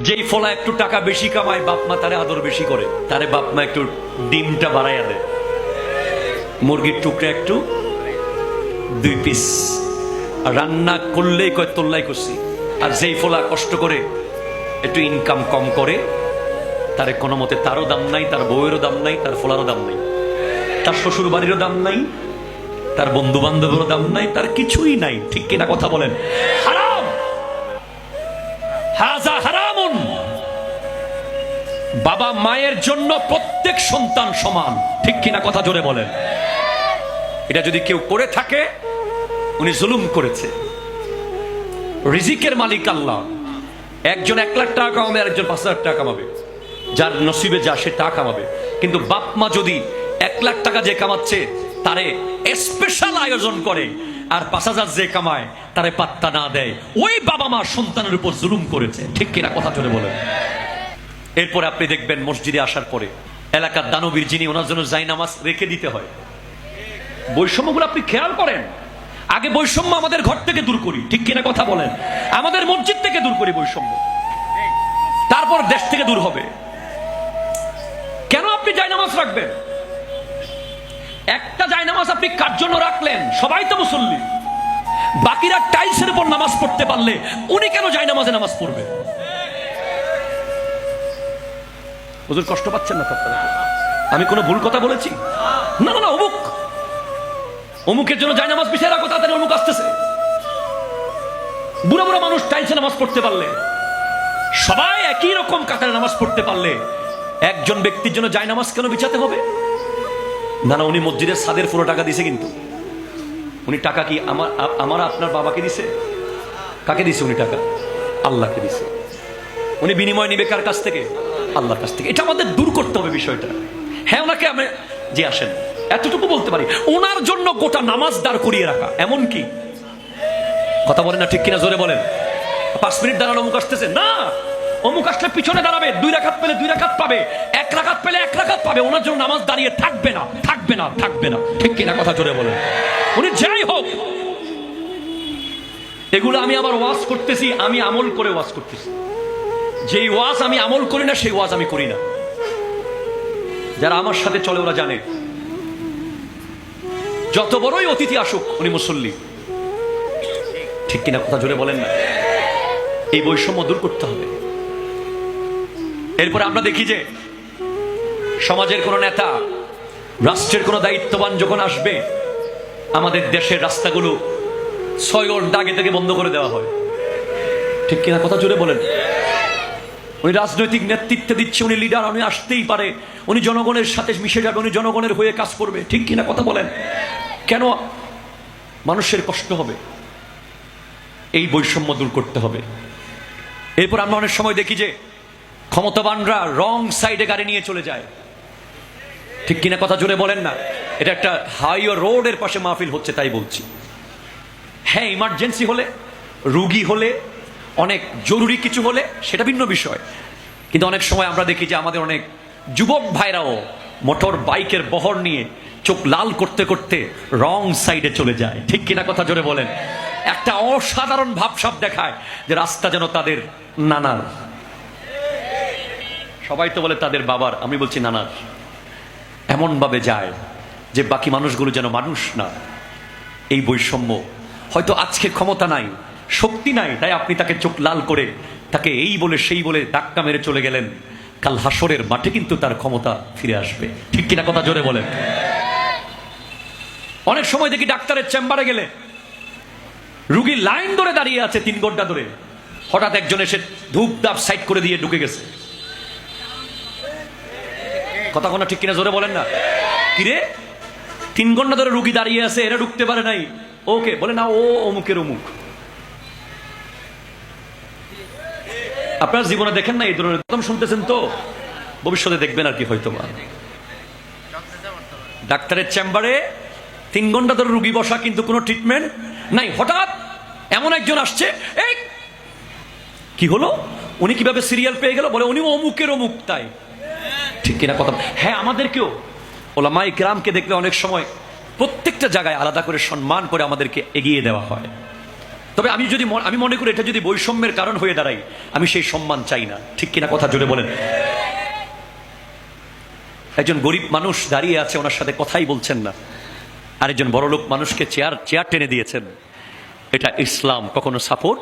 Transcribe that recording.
যেই ফলা একটু টাকা বেশি কামায়, বাপ মা তারে আদর বেশি করে। তারে বাপ মা একটু ডিমটা বাড়াইয়া দেয়। মুরগির টুকরা একটু, দুই পিস রান্না করলেই কয়, তোল্লাই করছি। আর যেই ফলা কষ্ট করে একটু ইনকাম কম করে, তারে কোনো মতে তারও দাম নাই, তার বউয়েরও দাম নাই, তার ফলারও দাম নাই। তার শ্বশুর বাড়িরও দাম নাই, তার বন্ধু বান্ধবেরও দাম নাই, তার কিছুই নাই। ঠিক কিনা কথা বলেন? হারাম! হাজা বাবা মায়ের জন্য প্রত্যেক সন্তান সমান। ঠিক কিনা কথা জোরে বলেন। এটা যদি কেউ করে থাকে, উনি জুলুম করেছে। রিজিকের মালিক আল্লাহ। একজন এক লাখ টাকা কামাবে আর একজন পাঁচ হাজার টাকা কামাবে। যার নসিবে যা, সে টাকা কামাবে। কিন্তু বাপ মা যদি এক লাখ টাকা যে কামাচ্ছে, তারে স্পেশাল আয়োজন করে। আর পাঁচ হাজার যে কামায়, তারে পাত্তা না দেয়। ওই বাবা মা সন্তানের উপর জুলুম করেছে। ঠিক কিনা কথা চলে বলেন। এরপরে আপনি দেখবেন মসজিদে আসার পরে এলাকার দানবীর যিনি, ওনার জন্য যাই নামাজ রেখে দিতে হয়। বৈষম্যগুলো আপনি খেয়াল করেন। আগে বৈষম্য আমাদের ঘর থেকে দূর করি। ঠিক কিনা কথা বলেন? আমাদের মসজিদ থেকে দূর করি বৈষম্য। তারপর দেশ থেকে দূর হবে। কেন আপনি জায়নামাজ রাখবেন? একটা জায়নামাজ আপনি কার জন্য রাখলেন? সবাই তো মুসল্লি। বাকিরা টাইলসের উপর নামাজ পড়তে পারলে উনি কেন জায়নামাজে নামাজ পড়বে? হুজুর কষ্ট পাচ্ছেন না আমি কোনো ভুল কথা বলেছি? না না অমুক। অমুকের জন্য যায় নামাজ পিছিয়ে রাখো তাদের অমুক আসতেছে। বুড়া বুড়া মানুষ টাইলসে নামাজ পড়তে পারলে, সবাই একই রকম কাতারে নামাজ পড়তে পারলে, একজন ব্যক্তির জন্য যায় নামাজ কেন বিছাতে হবে? না না, উনি মসজিদের সাদের পুরো টাকা দিছে কিন্তু। উনি টাকা কি আমার আমার আপনার বাবাকে দিছে? কাকে দিছে উনি টাকা? আল্লাহকে দিছে। উনি বিনিময় নিবে কার কাছ থেকে? আল্লাহর কাছ থেকে। এটা আমাদের দূর করতে হবে বিষয়টা। হ্যাঁ ওনাকে আমি যে আসেন। এতটুকু বলতে পারি। ওনার জন্য গোটা নামাজ দাঁড় করিয়ে রাখা। এমন কি? কথা বলেন না ঠিক কিনা, জোরে বলেন। পাঁচ মিনিট দাঁড়ানো, অমুক আসতেছে। না! অমুক আসলে পিছনে দাঁড়াবে। দুই রাখাত পেলে দুই রাখাত পাবে। এক রাখাত পেলে এক রাখাত পাবে। ওনার জন্য নামাজ দাঁড়িয়ে থাকবে না থাকবে না থাকবে না। ঠিক কিনা কথা, জোরে বলেন। উনি যাই হোক। এগুলো আমি আবার ওয়াজ করতেছি, আমি আমল করে ওয়াশ করতেছি। যেই ওয়াজ আমি আমল করি না, সেই ওয়াজ আমি করি না। যারা আমার সাথে চলে, ওরা জানে। যত বড়ই অতিথি আসুক, উনি মুসল্লি। ঠিক কিনা কথা জোরে বলেন না? এই বৈষম্য দূর করতে হবে। এরপরে আমরা দেখি যে, সমাজের কোন নেতা, রাষ্ট্রের কোন দায়িত্ববান যখন আসবে, আমাদের দেশের রাস্তাগুলো ছয় আগে থেকে বন্ধ করে দেওয়া হয়। ঠিক কিনা কথা জোরে বলেন? উনি রাজনৈতিক নেতৃত্বে দিচ্ছে, উনি লিডার উনি আসতেই পারে। উনি জনগণের সাথে মিশে যাবে, উনি জনগণের হয়ে কাজ করবে। ঠিক কিনা কথা বলেন? কেন মানুষের কষ্ট হবে? এই বৈষম্য দূর করতে হবে। এরপর আমরা অনেক সময় দেখি যে ক্ষমতাবানরা রং সাইডে গাড়ি নিয়ে চলে যায়। ঠিক কিনা কথা জোরে বলেন না? এটা একটা হাইওয়ে রোডের পাশে মাহফিল হচ্ছে, তাই বলছি। হ্যাঁ ইমার্জেন্সি হলে, রুগী হলে অনেক জরুরি কিছু হলে সেটা ভিন্ন বিষয়। কিন্তু অনেক সময় আমরা দেখি যে আমাদের অনেক যুবক ভাইরাও মোটর বাইকের বহর নিয়ে চোখ লাল করতে করতে রং সাইডে চলে যায়। ঠিক কিনা কথা জোরে বলেন? একটা অসাধারণ ভাবসাব দেখায় যে রাস্তা যেন তাদের নানার। সবাই তো বলে তাদের বাবার, আমি বলছি নানার। এমনভাবে যায় যে বাকি মানুষগুলো যেন মানুষ না। এই বৈষম্য হয়তো আজকে ক্ষমতা নাই শক্তি নাই, তাই আপনি তাকে চোখ লাল করে তাকে এই বলে সেই বলে ধাক্কা মেরে চলে গেলেন। কাল হাসরের মাঠে কিন্তু তার ক্ষমতা ফিরে আসবে। ঠিক কিনা কথা জোরে বলেন। অনেক সময় দেখি ডাক্তারের চেম্বারে গেলে রুগী লাইন ধরে দাঁড়িয়ে আছে তিন ঘণ্টা ধরে। হঠাৎ একজন এসে ধূপ দাপ সাইড করে দিয়ে ঢুকে গেছে। কথা কোনো ঠিক কিনা জোরে বলেন না? কিরে? তিন ঘণ্টা ধরে রুগী দাঁড়িয়ে আছে, এরা ঢুকতে পারে নাই। ওকে, বলে না, ও অমুকের অমুক। আপনার জীবনে দেখেন না, এই ধরনের একদম শুনতেছেন তো? ভবিষ্যতে দেখবেন আর কি হয়তো বা। ডাক্তারের চেম্বারে তিন ঘণ্টা ধরে রুগী বসা কিন্তু কোনো ট্রিটমেন্ট নাই। হঠাৎ এমন একজন আসছে, এই কি হলো? উনি কীভাবে সিরিয়াল পেয়ে গেল? বলে, উনি অমুকের অমুক তাই। ঠিক কিনা কথা? হ্যাঁ আমাদেরকেও। ওলামাই গ্রামকে দেখলে অনেক সময় প্রত্যেকটা জায়গায় আলাদা করে সম্মান করে আমাদেরকে এগিয়ে দেওয়া হয়। তবে আমি যদি আমি মনে করি এটা যদি বৈষম্যের কারণ হয়ে দাঁড়াই আমি সেই সম্মান চাই না। ঠিক কিনা কথা জোরে বলেন। একজন গরিব মানুষ দাঁড়িয়ে আছে, ওনার সাথে কথাই বলছেন না। আরেকজন বড়লোক মানুষকে চেয়ার চেয়ার টেনে দিয়েছেন। এটা ইসলাম, কখনো সাপোর্ট